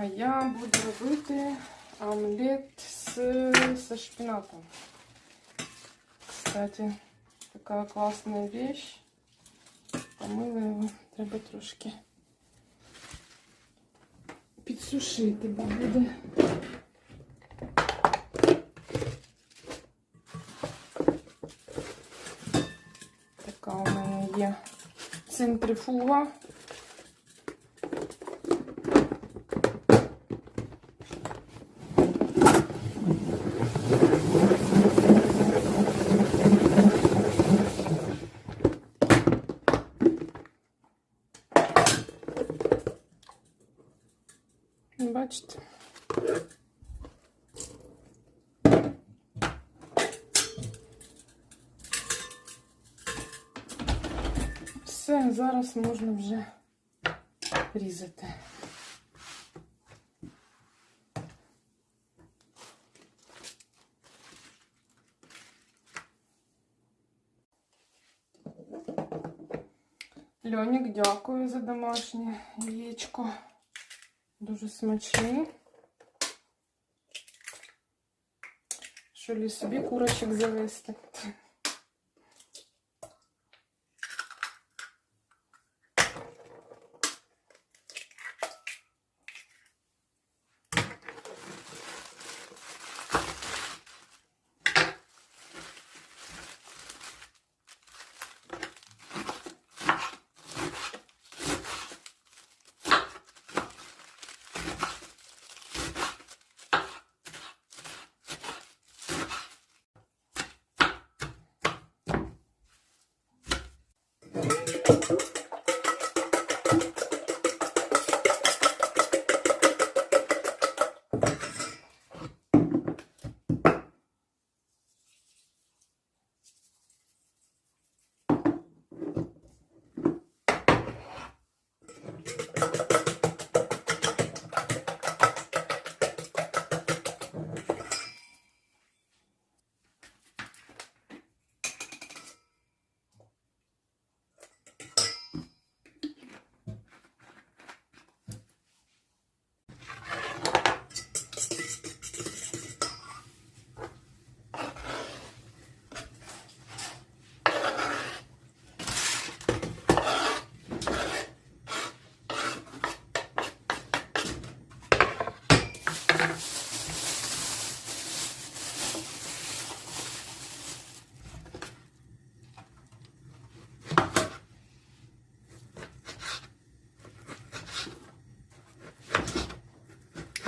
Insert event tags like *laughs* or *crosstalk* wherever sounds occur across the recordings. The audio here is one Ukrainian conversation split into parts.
А я буду робити омлет з, со шпинатом. Кстати, така класна вещь. Помила його, треба трошки підсушити, бо буде. Така у мене є центрифуга. Бачите? Все, зараз можна вже різати. Льонік, дякую за домашнє яєчко. Дуже смачний. Що собі курочок завести.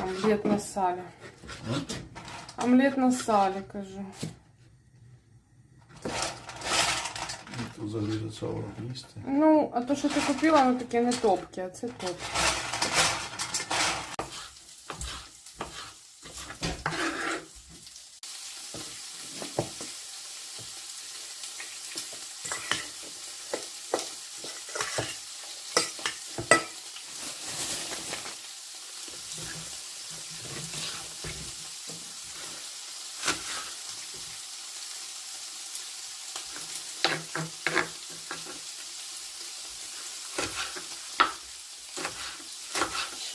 Омлет на салі. Омлет на салі, кажу. Тут взагалі цього їсти. Ну, а то, що ти купила, воно таке не топке, а це топ.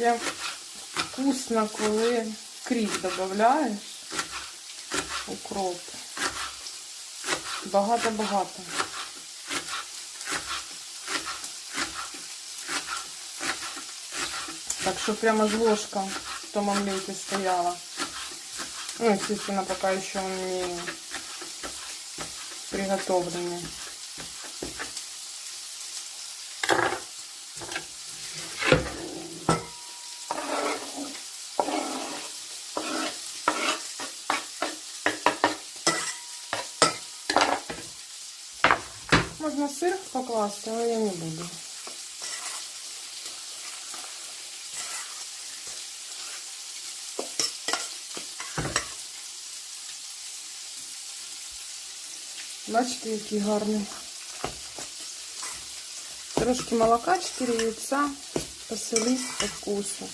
Ще вкусно, коли кріп додаєш. Укроп. Багато-багато. Так что прямо ж ложка в том омлете стояла. Ну, естественно, пока еще он не. Можна сир покласти, але я не буду. Бачите, який гарний. Трошки молока, 4 яйця, посолить по вкусу.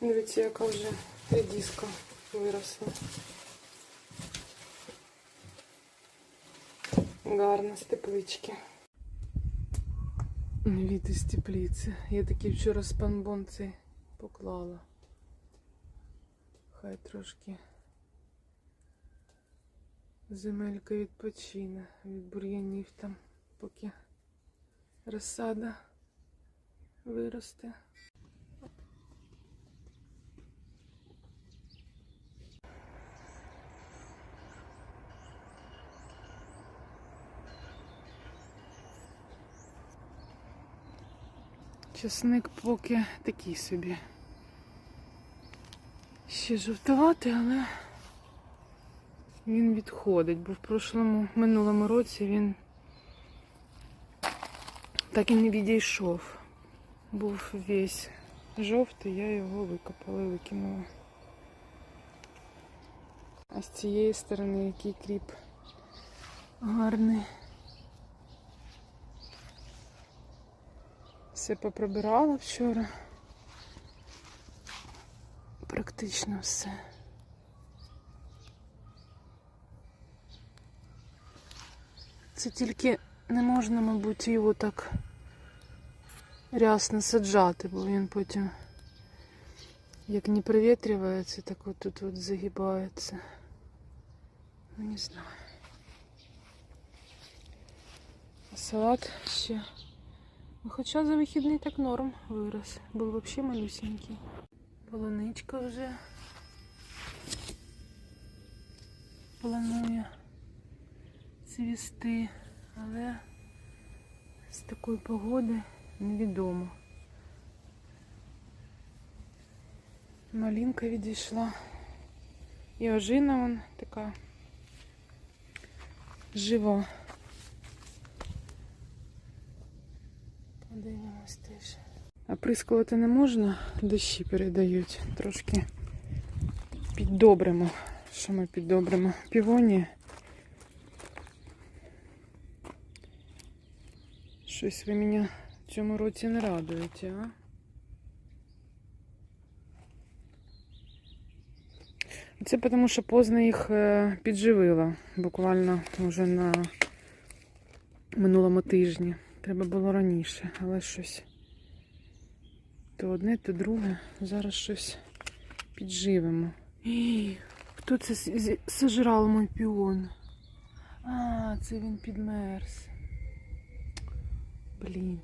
Дивіться, яка вже редиска виросла. Гарно з теплички. Від із теплиці. Я такий вчора спанбон цей поклала. Хай трошки земелька відпочине від бур'янів там, поки розсада виросте. Часник поки такий собі. Ще жовтуватий, але він відходить, бо в прошлому, минулому році він так і не відійшов. Був весь жовтий, я його викопала і викинула. А з цієї сторони який кріп гарний. Все поприбирала вчора. Практично все. Це тільки не можна, мабуть, його так рясно саджати, бо він потім, як не привітрюється, так от тут от загибається. Ну, не знаю. Салат ще. Хоча за вихідний так норм вирос. Був взагалі малюсенький. Полуничка вже планує цвісти, але з такої погоди невідомо. Малинка відійшла. І ожина вон така жива. Подивимось теж. Оприскувати не можна, дощі передають. Трошки піддобримо. Що ми піддобримо? Півоні. Щось ви мене в цьому році не радуєте, а? Це тому, що поздно їх е, підживила. Буквально вже на минулому тижні. Треба було раніше, але щось то одне, то друге. Зараз щось підживемо. Ій, хто це сожрав мій піон? А, це він підмерз. Блін.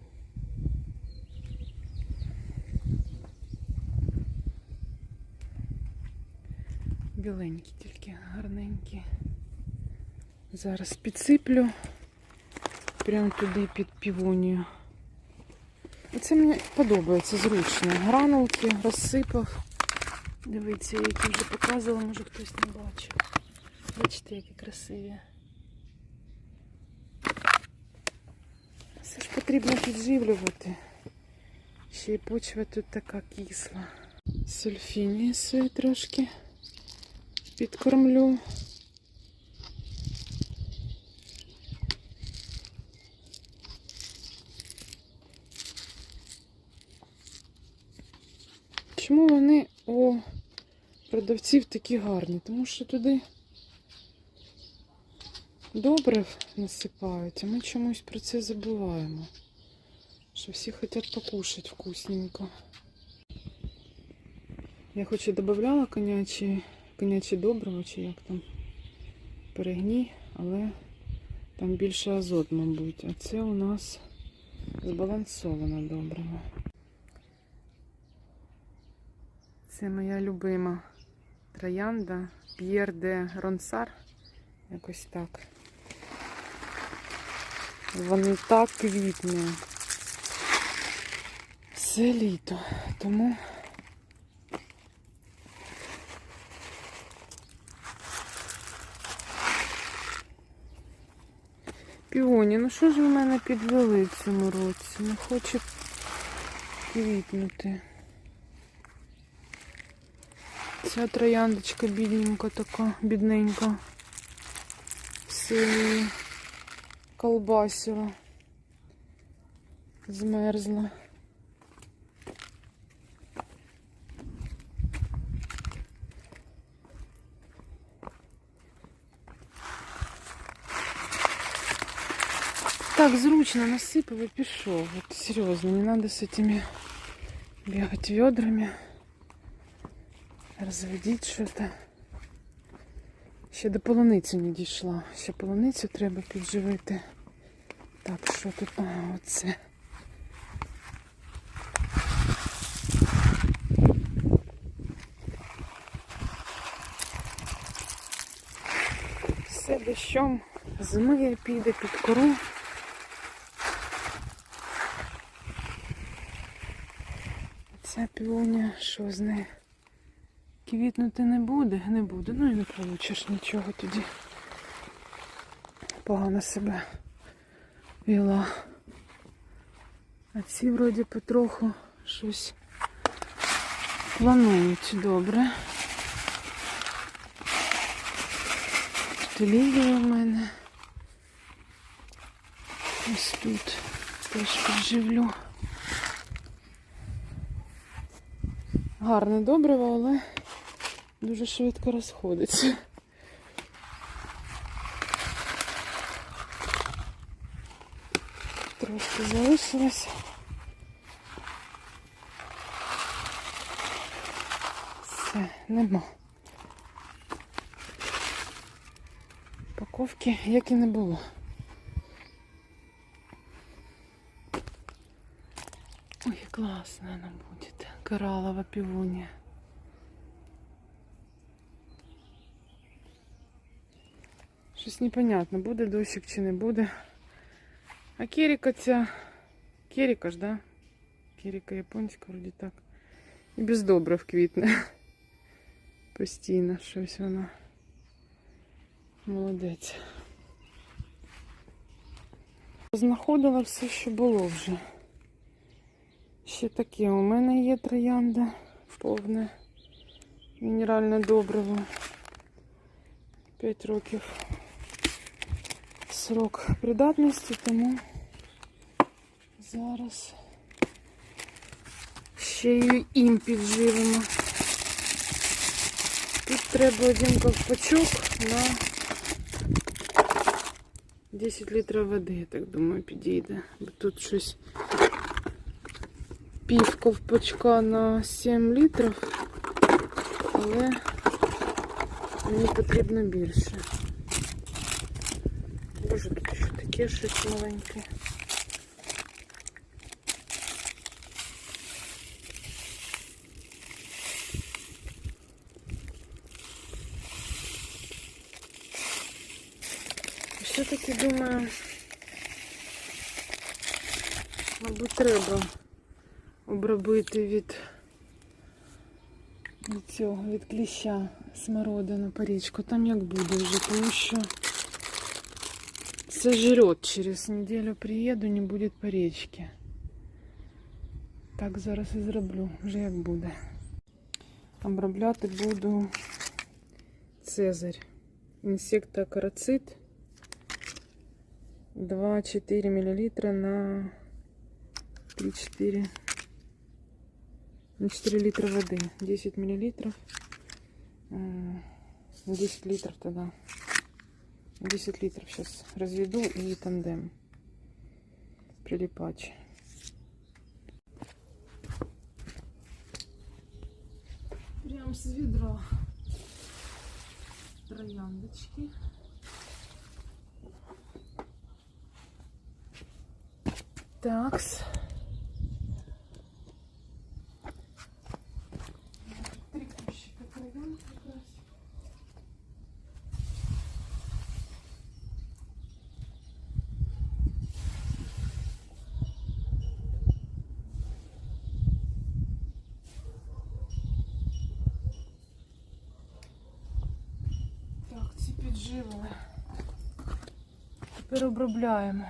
Біленькі тільки, гарненькі. Зараз підсиплю. Прямо туди під півонію. Це мені подобається зручно. Гранулки розсипав. Дивіться, я які вже показувала, може хтось не бачив. Бачите, які красиві. Все ж потрібно підживлювати. Ще й почва тут така кисла. Сульфінії свої трошки підкормлю. Чому вони у продавців такі гарні? Тому що туди добрив насипають, а ми чомусь про це забуваємо. Що всі хочуть покушати вкусненько. Я хоч і додавала конячі, конячі добриво, чи як там перегній, але там більше азот, мабуть. А це у нас збалансоване добриво. Це моя любима троянда П'єр де Ронсар. Якось так. Вони так квітні. Це літо, тому Піоні, ну що ж ви мене підвели в цьому році? Не хоче квітнути. Ця трояндочка бідненька така, бідненька. Синьою колбасила. Змерзла. Так зручно насыпал и пішов. Вот серьезно, не надо с этими бегать ведрами, Розводить что-то. Ще до полуниці не дійшла. Ще полуницю треба підживити. Так, що тут? А, оце. Все дощом змиє, піде під кору. Ця півоня, що з нею? Квітнути не буде, не буде. Ну і не получиш нічого тоді. Погано себе вела. А ці вроді потроху щось планують добре. Тут лілія в мене. Ось тут теж підживлю. Гарне добриво, але дуже швидко розходиться. Трошки залишилось. Все, нема. Упаковки як і не було. Ой, классно она будет. Коралловая пивунья. Щось непонятно, буде дощик чи не буде. А керіка ця. Керіка ж, да? Керіка японська, вроді так. І без добрив квітне. Постійно щось вона. Молодець. Знаходила все, що було вже. Ще таке у мене є троянда повне мінеральне добриво. 5 років срок придатності, тому зараз ще й їм підживимо. Тут треба один ковпачок на 10 літрів води, я так думаю, підійде. Бо тут щось пів ковпачка на 7 літрів, але мені потрібно більше. Таке щось маленьке. Все-таки думаю, мабуть, треба обробити від, від цього, від кліща смородину порічку. Там як буде вже, тому що це жрет. Через неділю приїду, не буде порічки. Так, зараз і зроблю, вже як буде. Обробляти буду Цезарь. Інсекта карацит 2-4 мл на 3-4 на 4 литра воды 10 миллилитров М, 10 литров тогда 10 литров сейчас разведу и тандем прилипач прям с ведра трояндочки. Такс. Тепер обробляємо.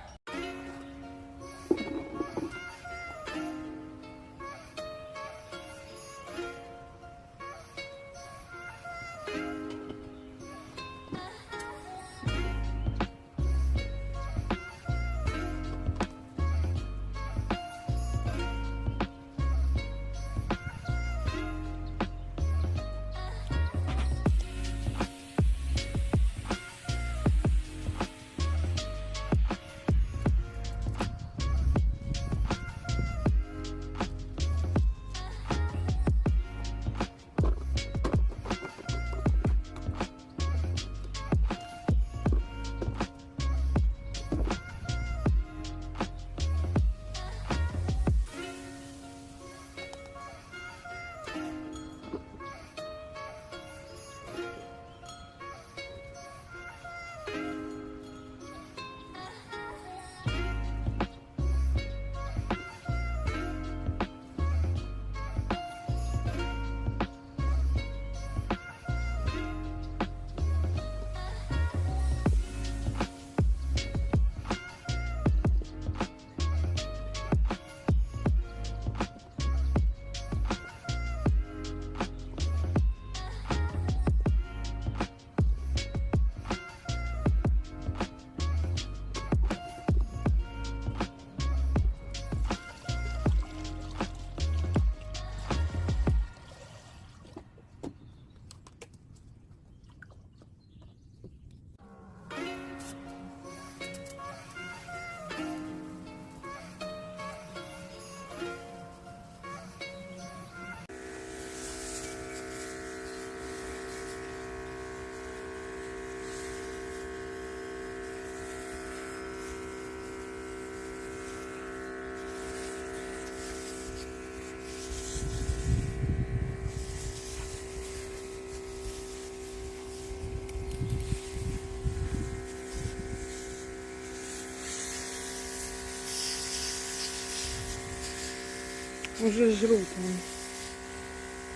Уже жруть вони.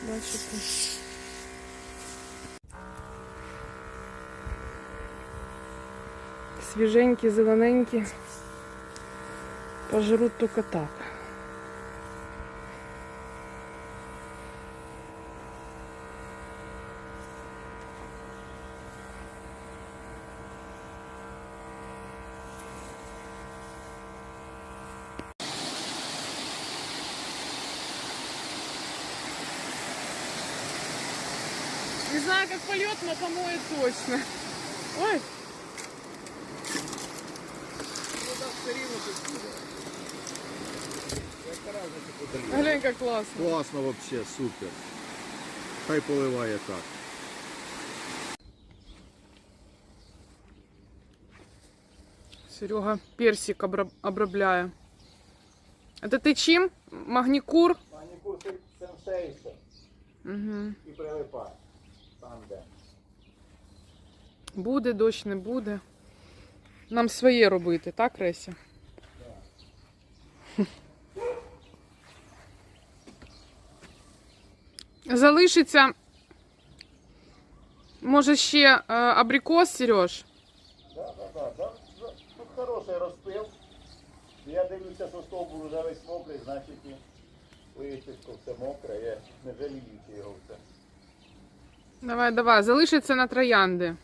Бачите? Свіженькі, зелененькі. Пожрут тільки так. Не знаю, как польет, но помоет точно. Ой, глянь, как классно. Класно вообще, супер. Хай поливає так. Серега персик обраб- обробляє. Это ты чим? Магнікур? Манікур сенсейшн Угу. і прилипай. Там де. Буде, дощ не буде. Нам своє робити, так, Реся? *laughs* Залишиться. Може ще е, абрикос, Сереж? Да, да, да. Тут хороший розпил. Я дивлюся, що стовбур вже весь мокрий, значить і виїчечко все мокре, я не жаліючи його все. Давай, давай, залишиться на троянди.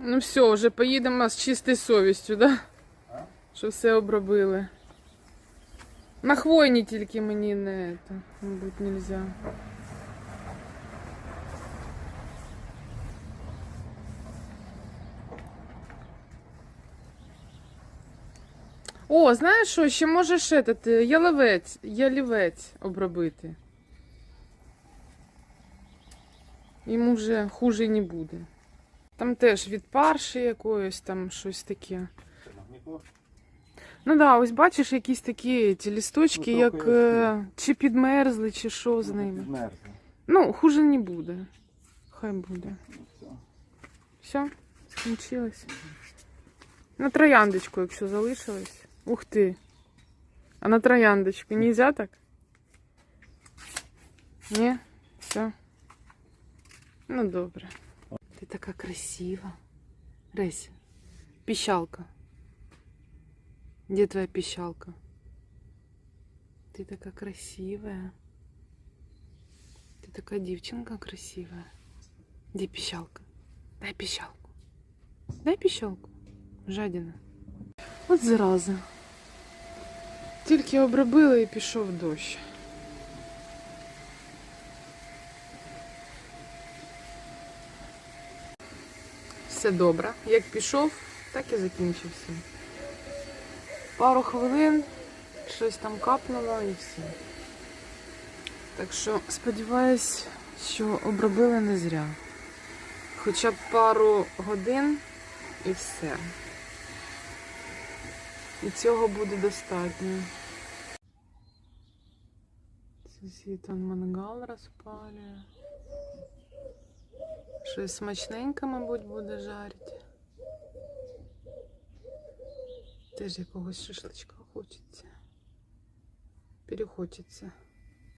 Ну все, вже поїдемо з чистою совістю, да? А? Що все обробили. На хвойні тільки мені не, это, мабуть, нельзя. О, знаєш що, ще можеш этот, е, яловець, ялівець обробити. Йому вже хуже не буде. Там теж від парші якоїсь, там щось таке. Ну да, ось бачиш якісь такі ті лісточки, Ну, як е, чи підмерзли, чи що з ними. Підмерзли. Ну, хуже не буде. Хай буде. Ну, все. Все, скінчилось. На трояндочку, якщо залишилось. Ух ти. А на трояндочку нельзя так? Ні? Все. Ну добре. Ти така красива. Ресь, пищалка. Где твоя пищалка? Ты такая красивая. Ты такая девчонка красивая. Где пищалка? Дай пищалку. Дай пищалку. Жадина. От зараза. Тільки обробили і пішов дощ. Все добре. Як пішов, так і закінчився. Пару хвилин, щось там капнуло і все. Так що сподіваюсь, що обробили не зря. Хоча б пару годин і все. І цього буде достатньо. Сусід он мангал розпалює. Щось смачненьке, мабуть, буде жарити. Теж якогось шашличка хочеться. Перехочеться.